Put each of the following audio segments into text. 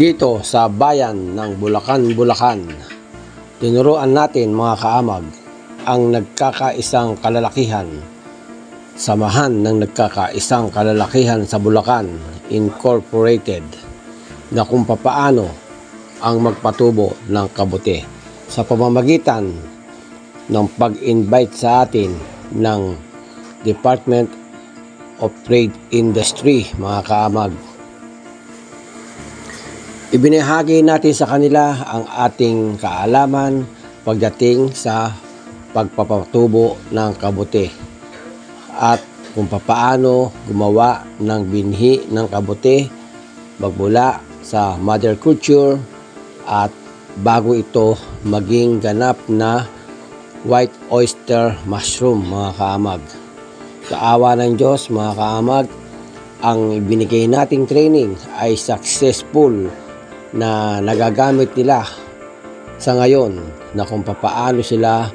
Dito sa bayan ng Bulacan, Bulacan, tinuruan natin mga kaamag ang nagkakaisang kalalakihan. Samahan ng nagkakaisang kalalakihan sa Bulacan Incorporated na kung papaano ang magpatubo ng kabuti sa pamamagitan ng pag-invite sa atin ng Department of Trade Industry mga kaamag. Ibinahagi natin sa kanila ang ating kaalaman pagdating sa pagpapatubo ng kabuti at kung papaano gumawa ng binhi ng kabuti magmula sa mother culture at bago ito maging ganap na white oyster mushroom mga kaamag. Kaawa ng Diyos mga kaamag, ang binigay nating training ay successful na nagagamit nila sa ngayon na kung papaano sila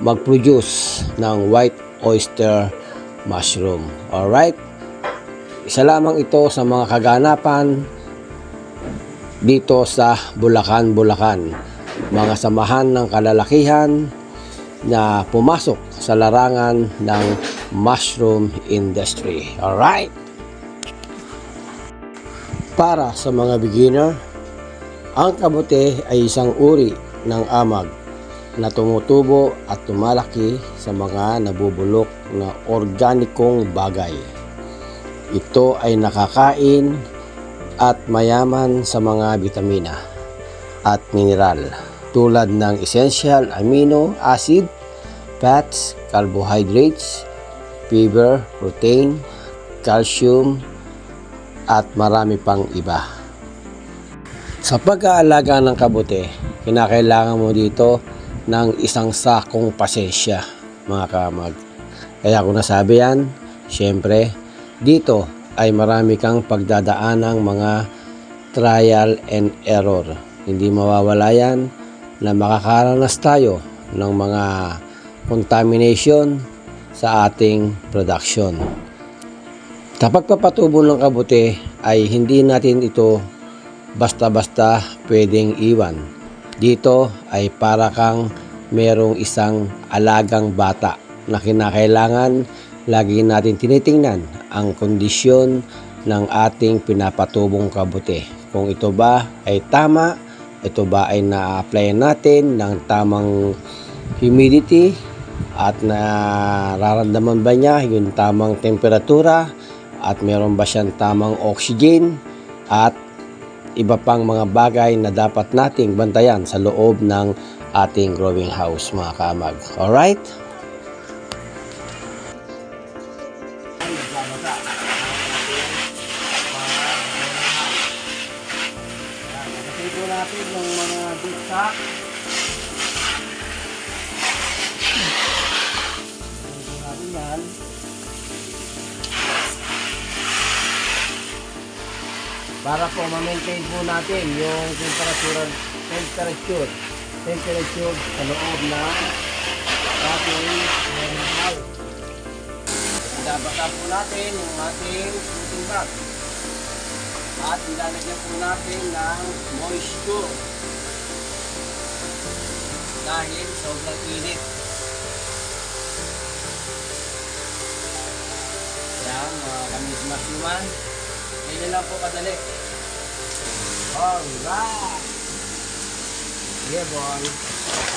mag-produce ng white oyster mushroom. Alright? Isa lamang ito sa mga kaganapan dito sa Bulacan, Bulacan. Mga samahan ng kalalakihan na pumasok sa larangan ng mushroom industry. Alright? Para sa mga beginner, ang kabote ay isang uri ng amag na tumutubo at tumalaki sa mga nabubulok na organikong bagay. Ito ay nakakain at mayaman sa mga bitamina at mineral tulad ng essential amino acid, fats, carbohydrates, fiber, protein, calcium, at marami pang iba. Sa pag-aalaga ng kabote, kinakailangan mo dito ng isang sakong pasensya, mga kamag. Kaya kung nasabi yan, syempre, dito ay marami kang pagdadaanang mga trial and error. Hindi mawawala yan na makakaranas tayo ng mga contamination sa ating production. Sa pagpapatubo ng kabuti ay hindi natin ito basta-basta pwedeng iwan. Dito ay para kang merong isang alagang bata na kinakailangan lagi natin tinitingnan ang kondisyon ng ating pinapatubong kabuti. Kung ito ba ay tama, ito ba ay na-apply natin ng tamang humidity at nararamdaman ba niya yung tamang temperatura at meron ba siyang tamang oxygen at iba pang mga bagay na dapat nating bantayan sa loob ng ating growing house mga kamag. Alright? Natin yung mga bitsak. Nakasipo natin yan. para po ma-maintain po natin yung temperature temperature temperature sa loob ng ating warehouse. Idabaka po natin yung ating shooting bag at ilalagyan po natin ng moisture dahil sobrang init. Yan, mga kamismas naman. Ganyan lang po kadali. Alright! Yeah, boy.